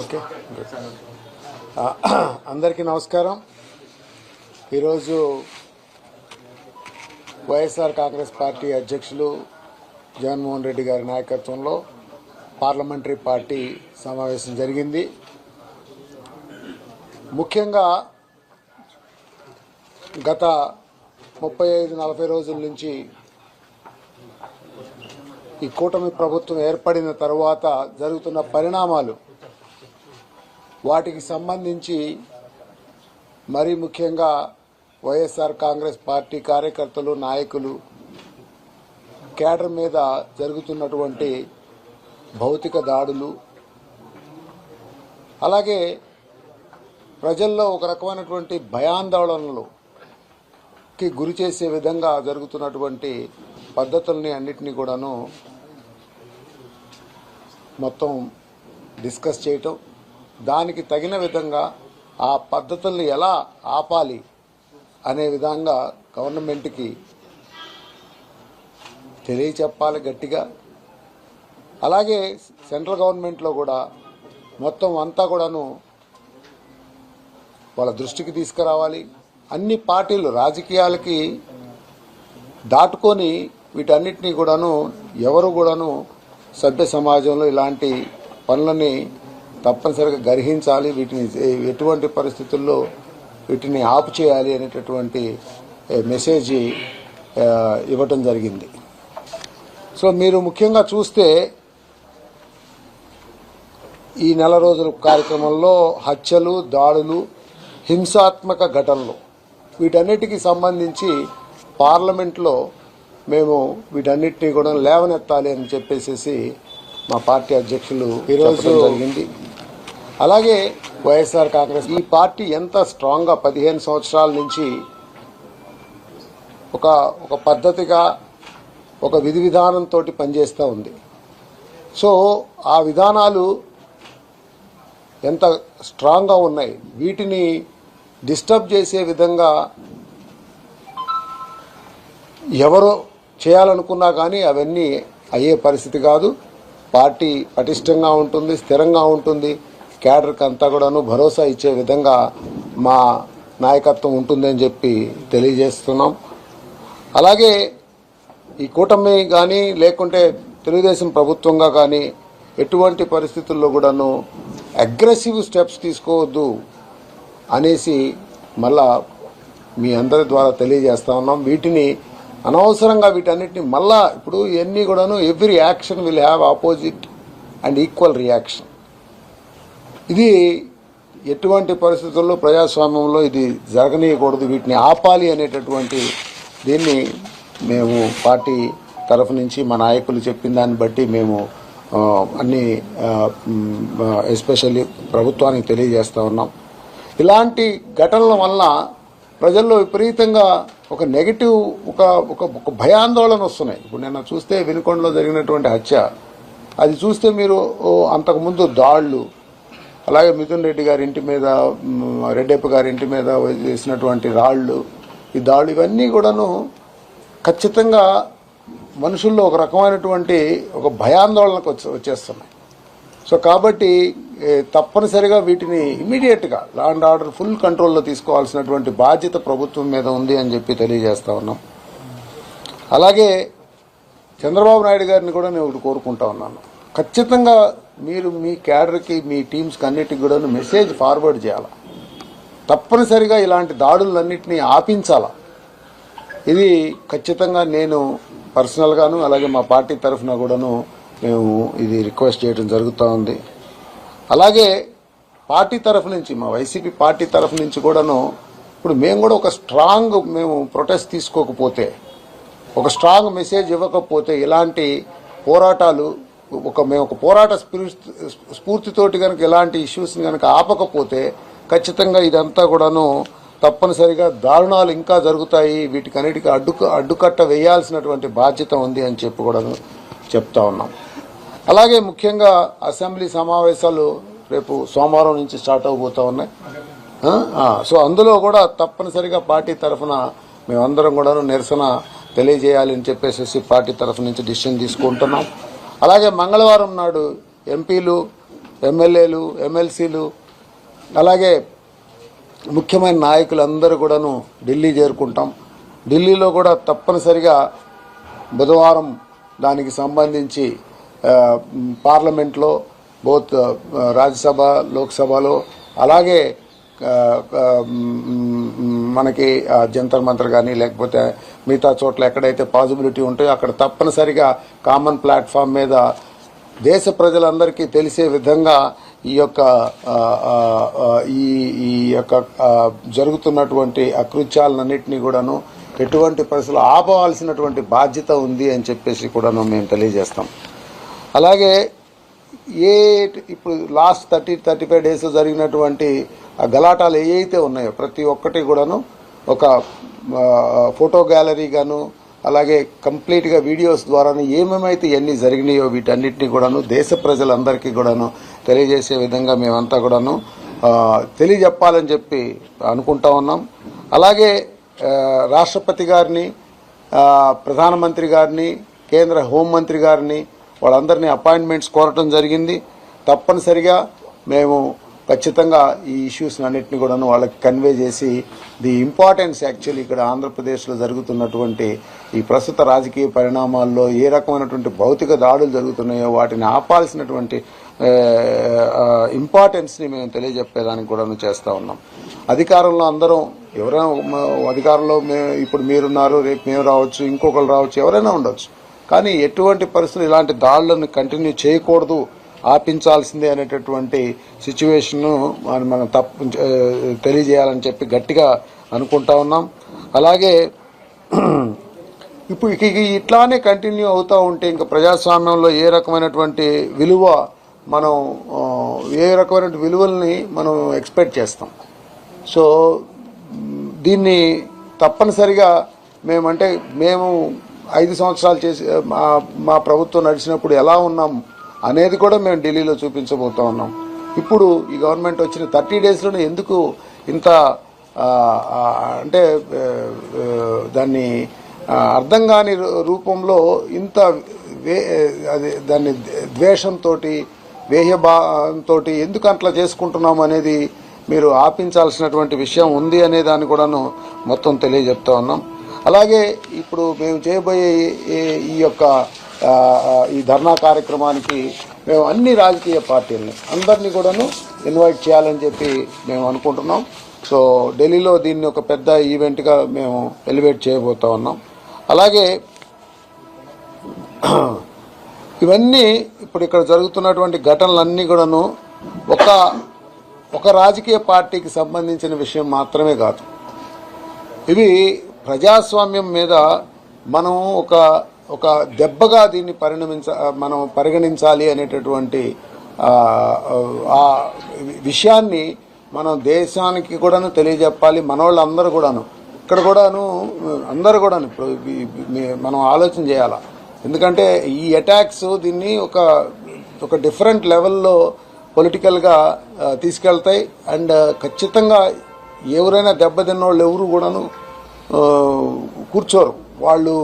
Okay. అందరికీ నమస్కారం. ఈరోజు వైఎస్ఆర్ కాంగ్రెస్ పార్టీ అధ్యక్షులు జగన్మోహన్ రెడ్డి గారి నాయకత్వంలో పార్లమెంటరీ పార్టీ సమావేశం జరిగింది. ముఖ్యంగా గత ముప్పై ఐదు నలభై రోజుల నుంచి ఈ కూటమి ప్రభుత్వం ఏర్పడిన తరువాత జరుగుతున్న పరిణామాలు వాటికి సంబంధించి మరీ ముఖ్యంగా వైఎస్ఆర్ కాంగ్రెస్ పార్టీ కార్యకర్తలు నాయకులు కేడర్ మీద జరుగుతున్నటువంటి భౌతిక దాడులు. అలాగే ప్రజల్లో ఒక రకమైనటువంటి భయాందోళనలుకి గురి చేసే విధంగా జరుగుతున్నటువంటి పద్ధతుల్ని అన్నిటినీ కూడాను మొత్తం డిస్కస్ చేయటం. దానికి తగిన విధంగా ఆ పద్ధతుల్ని ఎలా ఆపాలి అనే విధంగా గవర్నమెంట్కి తెలియచెప్పాలి గట్టిగా. అలాగే సెంట్రల్ గవర్నమెంట్లో కూడా మొత్తం అంతా కూడాను వాళ్ళ దృష్టికి తీసుకురావాలి. అన్ని పార్టీలు రాజకీయాలకి దాటుకొని వీటన్నిటినీ కూడాను ఎవరు కూడాను సభ్య సమాజంలో ఇలాంటి పనులని తప్పనిసరిగా గ్రహించాలి వీటిని ఎటువంటి పరిస్థితుల్లో వీటిని ఆపు చేయాలి అనేటటువంటి మెసేజ్ ఇవ్వటం జరిగింది. సో మీరు ముఖ్యంగా చూస్తే ఈ నెల రోజుల కార్యక్రమంలో హత్యలు దాడులు హింసాత్మక ఘటనలు వీటన్నిటికీ సంబంధించి పార్లమెంట్లో మేము వీటన్నిటిని కూడా లేవనెత్తాలి అని చెప్పేసి మా పార్టీ అధ్యక్షులు ఈరోజు జరిగింది. అలాగే వైఎస్ఆర్ కాంగ్రెస్ ఈ పార్టీ ఎంత స్ట్రాంగ్గా పదిహేను సంవత్సరాల నుంచి ఒక ఒక పద్ధతిగా ఒక విధి విధానంతో పనిచేస్తూ ఉంది. సో ఆ విధానాలు ఎంత స్ట్రాంగ్గా ఉన్నాయి వీటిని డిస్టర్బ్ చేసే విధంగా ఎవరో చేయాలనుకున్నా కానీ అవన్నీ అయ్యే పరిస్థితి కాదు. పార్టీ పటిష్టంగా ఉంటుంది స్థిరంగా ఉంటుంది. క్యాడర్కి అంతా కూడాను భరోసా ఇచ్చే విధంగా మా నాయకత్వం ఉంటుందని చెప్పి తెలియజేస్తున్నాం. అలాగే ఈ కూటమి కానీ లేకుంటే తెలుగుదేశం ప్రభుత్వంగా కానీ ఎటువంటి పరిస్థితుల్లో కూడాను అగ్రెసివ్ స్టెప్స్ తీసుకోవద్దు అనేసి మళ్ళా మీ అందరి ద్వారా తెలియజేస్తా ఉన్నాం. వీటిని అనవసరంగా వీటన్నిటిని మళ్ళా ఇప్పుడు ఇవన్నీ కూడాను every action will have opposite and equal reaction. ఇది ఎటువంటి పరిస్థితుల్లో ప్రజాస్వామ్యంలో ఇది జరగనీయకూడదు వీటిని ఆపాలి అనేటటువంటి దీన్ని మేము పార్టీ తరఫు నుంచి మా నాయకులు చెప్పిన దాన్ని బట్టి మేము అన్ని ఎస్పెషల్లీ ప్రభుత్వానికి తెలియజేస్తూ ఉన్నాం. ఇలాంటి ఘటనల వలన ప్రజల్లో విపరీతంగా ఒక నెగిటివ్ ఒక ఒక ఒక భయాందోళన వస్తున్నాయి. ఇప్పుడు నిన్న చూస్తే వినుకొండలో జరిగినటువంటి హత్య. అది చూస్తే మీరు అంతకుముందు దాళ్ళు అలాగే మిథున్ రెడ్డి గారి ఇంటి మీద రెడ్డప్ప గారి ఇంటి మీద వేసినటువంటి రాళ్ళు ఈ దాళ్ళు ఇవన్నీ కూడాను ఖచ్చితంగా మనుషుల్లో ఒక రకమైనటువంటి ఒక భయాందోళనకు వచ్చే వచ్చేస్తున్నాయి. సో కాబట్టి తప్పనిసరిగా వీటిని ఇమీడియట్గా లా అండ్ ఆర్డర్ ఫుల్ కంట్రోల్లో తీసుకోవాల్సినటువంటి బాధ్యత ప్రభుత్వం మీద ఉంది అని చెప్పి తెలియజేస్తా ఉన్నాం. అలాగే చంద్రబాబు నాయుడు గారిని కూడా నేను ఒకటి కోరుకుంటా ఉన్నాను. ఖచ్చితంగా మీరు మీ క్యాడర్కి మీ టీమ్స్కి అన్నిటికి కూడా మెసేజ్ ఫార్వర్డ్ చేయాలి? తప్పనిసరిగా ఇలాంటి దాడులన్నింటినీ ఆపించాలా? ఇది ఖచ్చితంగా నేను పర్సనల్గాను అలాగే మా పార్టీ తరఫున కూడాను మేము ఇది రిక్వెస్ట్ చేయడం జరుగుతూ ఉంది. అలాగే పార్టీ తరఫు నుంచి మా వైసీపీ పార్టీ తరఫు నుంచి కూడాను ఇప్పుడు మేము కూడా ఒక స్ట్రాంగ్ మేము ప్రొటెస్ట్ తీసుకోకపోతే ఒక స్ట్రాంగ్ మెసేజ్ ఇవ్వకపోతే ఇలాంటి పోరాటాలు ఒక మేము ఒక పోరాట స్ఫూర్తితోటి కనుక ఇలాంటి ఇష్యూస్ని కనుక ఆపకపోతే ఖచ్చితంగా ఇదంతా కూడాను తప్పనిసరిగా దారుణాలు ఇంకా జరుగుతాయి. వీటికన్నిటికీ అడ్డుక అడ్డుకట్ట వేయాల్సినటువంటి బాధ్యత ఉంది అని చెప్పి కూడాను చెప్తా ఉన్నాం. అలాగే ముఖ్యంగా అసెంబ్లీ సమావేశాలు రేపు సోమవారం నుంచి స్టార్ట్ అవబోతూ ఉన్నాయి. సో అందులో కూడా తప్పనిసరిగా పార్టీ తరఫున మేమందరం కూడా నిరసన తెలియజేయాలి అని చెప్పేసి పార్టీ తరఫు నుంచి డిసిషన్ తీసుకుంటున్నాం. అలాగే మంగళవారం నాడు ఎంపీలు ఎమ్మెల్యేలు ఎమ్మెల్సీలు అలాగే ముఖ్యమైన నాయకులందరూ కూడాను ఢిల్లీ చేరుకుంటాం. ఢిల్లీలో కూడా తప్పనిసరిగా బుధవారం దానికి సంబంధించి పార్లమెంట్లో బోత్ రాజ్యసభ లోక్సభలో అలాగే మనకి జంతర్ మంతర్ కానీ లేకపోతే మిగతా చోట్ల ఎక్కడైతే పాసిబిలిటీ ఉంటాయో అక్కడ తప్పనిసరిగా కామన్ ప్లాట్ఫామ్ మీద దేశ ప్రజలందరికీ తెలిసే విధంగా ఈ యొక్క ఈ ఈ యొక్క జరుగుతున్నటువంటి అకృత్యాలన్నింటినీ కూడాను ఎటువంటి పరిస్థితులు ఆపవలసినటువంటి బాధ్యత ఉంది అని చెప్పేసి కూడాను మేము తెలియజేస్తాం. అలాగే ఏ ఇప్పుడు last thirty thirty five days జరిగినటువంటి ఆ గలాటాలు ఏవైతే ఉన్నాయో ప్రతి ఒక్కటి కూడాను ఒక ఫోటో గ్యాలరీగాను అలాగే కంప్లీట్గా వీడియోస్ ద్వారాను ఏమేమైతే ఎన్ని జరిగినాయో వీటన్నిటిని కూడాను దేశ ప్రజలందరికీ కూడాను తెలియజేసే విధంగా మేమంతా కూడాను తెలియజెప్పాలని చెప్పి అనుకుంటా ఉన్నాం. అలాగే రాష్ట్రపతి గారిని ప్రధానమంత్రి గారిని కేంద్ర హోంమంత్రి గారిని వాళ్ళందరినీ అపాయింట్మెంట్స్ కోరటం జరిగింది. తప్పనిసరిగా మేము ఖచ్చితంగా ఈ ఇష్యూస్ అన్నింటినీ కూడాను వాళ్ళకి కన్వే చేసి ది ఇంపార్టెన్స్ యాక్చువల్లీ ఇక్కడ ఆంధ్రప్రదేశ్లో జరుగుతున్నటువంటి ఈ ప్రస్తుత రాజకీయ పరిణామాల్లో ఏ రకమైనటువంటి భౌతిక దాడులు జరుగుతున్నాయో వాటిని ఆపాల్సినటువంటి ఇంపార్టెన్స్ని మేము తెలియజెప్పేదానికి కూడా చేస్తూ ఉన్నాం. అధికారంలో అందరం ఎవరైనా అధికారంలో మేము ఇప్పుడు మీరున్నారు రేపు మేము రావచ్చు ఇంకొకరు రావచ్చు ఎవరైనా ఉండొచ్చు. కానీ ఎటువంటి పరిస్థితులు ఇలాంటి దాడులను కంటిన్యూ చేయకూడదు ఆపించాల్సిందే అనేటటువంటి సిచ్యువేషన్ను మనం మనం తప్పు తెలియజేయాలని చెప్పి గట్టిగా అనుకుంటా ఉన్నాం. అలాగే ఇప్పుడు ఇక ఇట్లానే కంటిన్యూ అవుతూ ఉంటే ఇంకా ప్రజాస్వామ్యంలో ఏ రకమైనటువంటి విలువ మనం ఏ రకమైన విలువల్ని మనం ఎక్స్పెక్ట్ చేస్తాం. సో దీన్ని తప్పనిసరిగా మేమంటే మేము ఐదు సంవత్సరాలు చేసి మా మా ప్రభుత్వం నడిచినప్పుడు ఎలా ఉన్నాం అనేది కూడా మేము ఢిల్లీలో చూపించబోతా ఉన్నాం. ఇప్పుడు ఈ గవర్నమెంట్ వచ్చిన థర్టీ డేస్లోనే ఎందుకు ఇంత అంటే దాన్ని అర్థం కాని రూ- రూపంలో ఇంత వే అది దాన్ని ద్వేషంతో వేహ్యభావంతో ఎందుకు అట్లా చేసుకుంటున్నాం అనేది మీరు ఆపించాల్సినటువంటి విషయం ఉంది అనే దాన్ని కూడాను మొత్తం తెలియజెప్తా ఉన్నాం. అలాగే ఇప్పుడు మేము చేయబోయే ఈ- ఈ యొక్క ఈ ధర్నా కార్యక్రమానికి మేము అన్ని రాజకీయ పార్టీలని అందరినీ కూడాను ఇన్వైట్ చేయాలని చెప్పి మేము అనుకుంటున్నాం. సో ఢిల్లీలో దీన్ని ఒక పెద్ద ఈవెంట్గా మేము ఎలివేట్ చేయబోతా ఉన్నాం. అలాగే ఇవన్నీ ఇప్పుడు ఇక్కడ జరుగుతున్నటువంటి ఘటనలన్నీ కూడాను ఒక ఒక రాజకీయ పార్టీకి సంబంధించిన విషయం మాత్రమే కాదు. ఇవి ప్రజాస్వామ్యం మీద మనం ఒక ఒక దెబ్బగా దీన్ని పరిణమించ మనం పరిగణించాలి అనేటటువంటి ఆ, విషయాన్ని మనం దేశానికి కూడాను తెలియజెప్పాలి మనోళ్ళందరూ కూడాను. ఇక్కడ కూడాను అందరూ కూడాను ఇప్పుడు మనం ఆలోచన చేయాలా. ఎందుకంటే ఈ అటాక్స్ దీన్ని ఒక ఒక డిఫరెంట్ లెవెల్లో పొలిటికల్గా తీసుకెళ్తాయి. అండ్ ఖచ్చితంగా ఎవరైనా దెబ్బతిన్న వాళ్ళు ఎవరు కూడాను కూర్చోరు. వాళ్ళు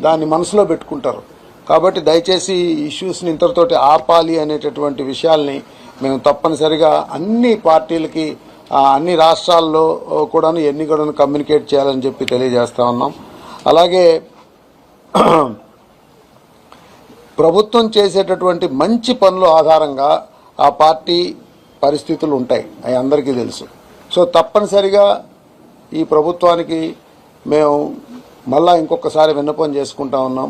దాన్ని మనసులో పెట్టుకుంటారు. కాబట్టి దయచేసి ఇష్యూస్ని ఇంతటితోటి ఆపాలి అనేటటువంటి విషయాల్ని మేము తప్పనిసరిగా అన్ని పార్టీలకి అన్ని రాష్ట్రాల్లో కూడాను ఎన్ని కూడాను కమ్యూనికేట్ చేయాలని చెప్పి తెలియజేస్తూ ఉన్నాం. అలాగే ప్రభుత్వం చేసేటటువంటి మంచి పనుల ఆధారంగా ఆ పార్టీ పరిస్థితులు ఉంటాయి. అవి అందరికీ తెలుసు. సో తప్పనిసరిగా ఈ ప్రభుత్వానికి మేము మళ్ళా ఇంకొకసారి విన్నపం చేసుకుంటా ఉన్నాం.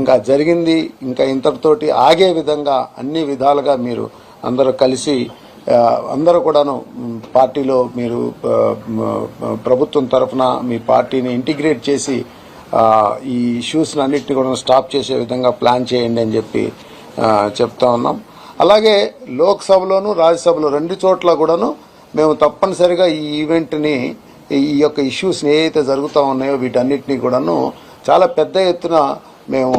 ఇంకా జరిగింది ఇంకా ఇంతటితోటి ఆగే విధంగా అన్ని విధాలుగా మీరు అందరూ కలిసి అందరూ కూడాను పార్టీలో మీరు ప్రభుత్వం తరఫున మీ పార్టీని ఇంటిగ్రేట్ చేసి ఈ ఇష్యూస్ని అన్నింటినీ కూడా స్టాప్ చేసే విధంగా ప్లాన్ చేయండి అని చెప్పి చెప్తా ఉన్నాం. అలాగే లోక్సభలోను రాజ్యసభలో రెండు చోట్ల కూడాను మేము తప్పనిసరిగా ఈ ఈవెంట్ని ఈ యొక్క ఇష్యూస్ని ఏవైతే జరుగుతూ ఉన్నాయో వీటన్నిటినీ కూడాను చాలా పెద్ద ఎత్తున మేము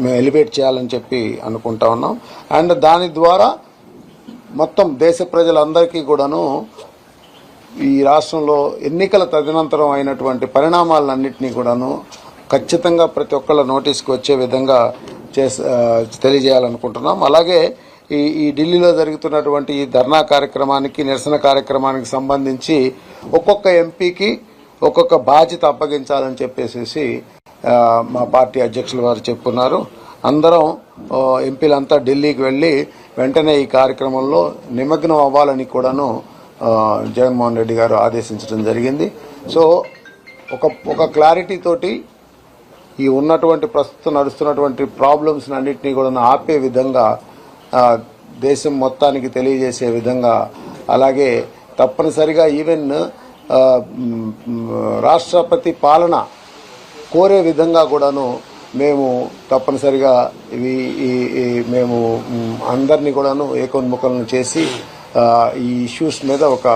మేము ఎలివేట్ చేయాలని చెప్పి అనుకుంటా ఉన్నాం. అండ్ దాని ద్వారా మొత్తం దేశ ప్రజలందరికీ కూడాను ఈ రాష్ట్రంలో ఎన్నికల తదనంతరం అయినటువంటి పరిణామాలన్నింటినీ కూడాను ఖచ్చితంగా ప్రతి ఒక్కళ్ళ నోటీస్కి వచ్చే విధంగా చేస తెలియజేయాలనుకుంటున్నాం. అలాగే ఈ ఈ ఢిల్లీలో జరుగుతున్నటువంటి ఈ ధర్నా కార్యక్రమానికి నిరసన కార్యక్రమానికి సంబంధించి ఒక్కొక్క ఎంపీకి ఒక్కొక్క బాధ్యత అప్పగించాలని చెప్పేసి మా పార్టీ అధ్యక్షుల వారు చెప్పున్నారు అందరం ఎంపీలంతా ఢిల్లీకి వెళ్ళి వెంటనే ఈ కార్యక్రమంలో నిమగ్నం అవ్వాలని కూడాను జగన్మోహన్ రెడ్డి గారు ఆదేశించడం జరిగింది. సో ఒక ఒక క్లారిటీ తోటి ఈ ఉన్నటువంటి ప్రస్తుతం నడుస్తున్నటువంటి ప్రాబ్లమ్స్ అన్నింటినీ కూడా ఆపే విధంగా దేశం మొత్తానికి తెలియజేసే విధంగా అలాగే తప్పనిసరిగా ఈవెన్ రాష్ట్రపతి పాలన కోరే విధంగా కూడాను మేము తప్పనిసరిగా ఇవి ఈ ఈ మేము అందరినీ కూడాను ఏకోన్ముఖలను చేసి ఈ ఇష్యూస్ మీద ఒక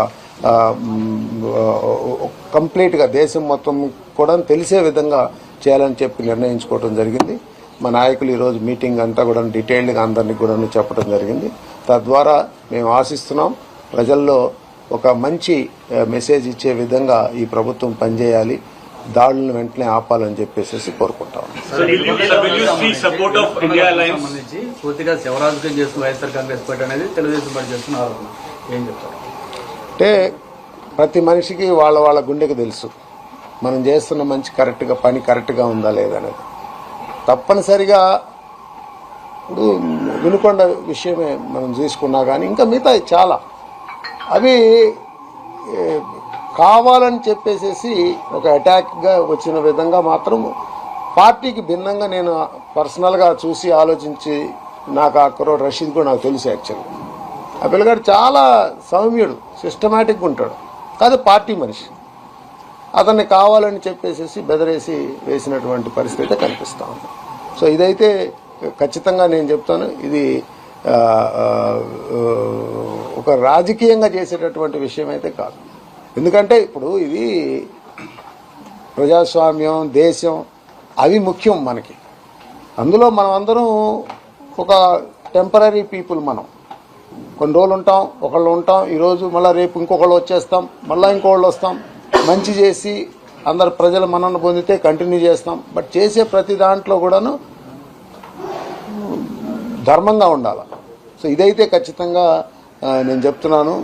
కంప్లీట్గా దేశం మొత్తం కూడా తెలిసే విధంగా చేయాలని చెప్పి నిర్ణయించుకోవడం జరిగింది. మా నాయకులు ఈరోజు మీటింగ్ అంతా కూడా డీటెయిల్డ్గా అందరినీ కూడా చెప్పడం జరిగింది. తద్వారా మేము ఆశిస్తున్నాం ప్రజల్లో ఒక మంచి మెసేజ్ ఇచ్చే విధంగా ఈ ప్రభుత్వం పనిచేయాలి. దాడులను వెంటనే ఆపాలని చెప్పేసి కోరుకుంటాం. పూర్తిగా శివరాజకీయం చేస్తున్న వైఎస్ఆర్ కాంగ్రెస్ పార్టీ అనేది తెలుగుదేశం పార్టీ చేస్తున్న ఆరోపణ. ఏం చెప్తారు? అంటే ప్రతి మనిషికి వాళ్ళ వాళ్ళ గుండెకి తెలుసు. మనం చేస్తున్న మంచి కరెక్ట్గా పని కరెక్ట్గా ఉందా లేదా అనేది. తప్పనిసరిగా ఇప్పుడు వినుకొండ విషయమే మనం తీసుకున్నా కానీ ఇంకా మిగతా చాలా. అవి కావాలని చెప్పేసేసి ఒక అటాక్గా వచ్చిన విధంగా మాత్రం పార్టీకి భిన్నంగా నేను పర్సనల్గా చూసి ఆలోచించి నాకు ఆ కుర్రోడు రషీద్ కూడా నాకు తెలుసు యాక్చువల్గా. ఆ పిల్లగాడు చాలా సౌమ్యుడు సిస్టమేటిక్గా ఉంటాడు. కాదు పార్టీ మనిషి. అతన్ని కావాలని చెప్పేసి బెదరేసి వేసినటువంటి పరిస్థితి కనిపిస్తూ ఉంది. సో ఇదైతే ఖచ్చితంగా నేను చెప్తాను ఇది ఒక రాజకీయంగా చేసేటటువంటి విషయం అయితే కాదు. ఎందుకంటే ఇప్పుడు ఇది ప్రజాస్వామ్యం దేశం అవి ముఖ్యం మనకి. అందులో మనం అందరం ఒక టెంపరీ పీపుల్ మనం. కొన్ని రోజులు ఉంటాం ఒకళ్ళు ఉంటాం ఈరోజు మళ్ళీ రేపు ఇంకొకళ్ళు వచ్చేస్తాం మళ్ళీ ఇంకొకళ్ళు వస్తాం. మంచి చేసి అందరు ప్రజల మనను పొందితే కంటిన్యూ చేస్తాం. బట్ చేసే ప్రతి దాంట్లో కూడాను ధర్మంగా ఉండాలి? సో ఇదైతే ఖచ్చితంగా నేను చెప్తున్నాను.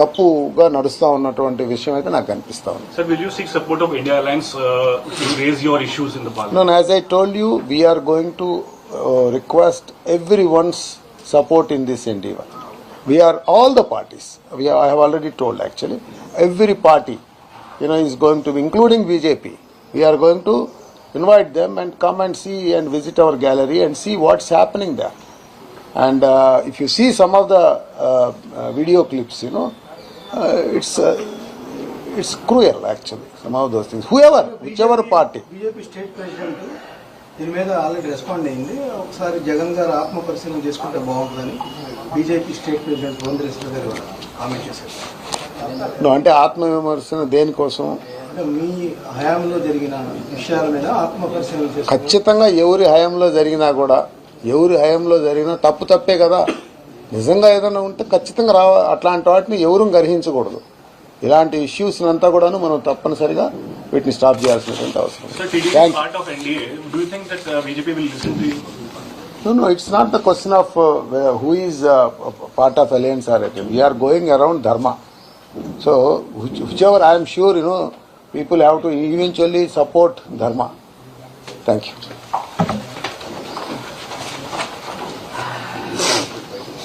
తప్పుగా నడుస్తూ ఉన్నటువంటి విషయం అయితే నాకు అనిపిస్తా ఉంది. As I told you we're going to request everyone's support in this endeavour we're all the parties I have already told actually every party you know, is going to be, including BJP. We are going to invite them and come and see and visit our gallery and see what's happening there. And uh, if you see some of the uh, uh, video clips, you know, uh, it's uh, it's cruel actually. Some of those things. Whoever, whichever party. BJP state president దీని మీద already respond అయింది ఒకసారి జగన్ గారు ఆత్మ పరిశీలన చేసుకుంటే బాగుంటుందని BJP state president Purandeswari గారు కామెంట్ చేశారు అంటే ఆత్మవిమర్శన దేనికోసం? అంటే మీ హయాంలో జరిగిన విషయాల మీద ఆత్మ పరిశీలన చేసుకుంటే ఖచ్చితంగా ఎవరి హయాంలో జరిగినా కూడా ఎవరి హయాంలో జరిగినా తప్పు తప్పే కదా. నిజంగా ఏదైనా ఉంటే ఖచ్చితంగా రావ అట్లాంటి వాటిని ఎవరూ గ్రహించకూడదు. ఇలాంటి ఇష్యూస్ అంతా కూడాను మనం తప్పనిసరిగా వీటిని స్టాప్ చేయాల్సినటువంటి అవసరం TDP is Thank- part of NDA. Do you think that uh, BJP will listen to you? No, no, it's not the question of uh, where- who is uh, part of alliance or anything. We are going around dharma. So, which, whichever I am sure, you know, people have to eventually support dharma. Thank you.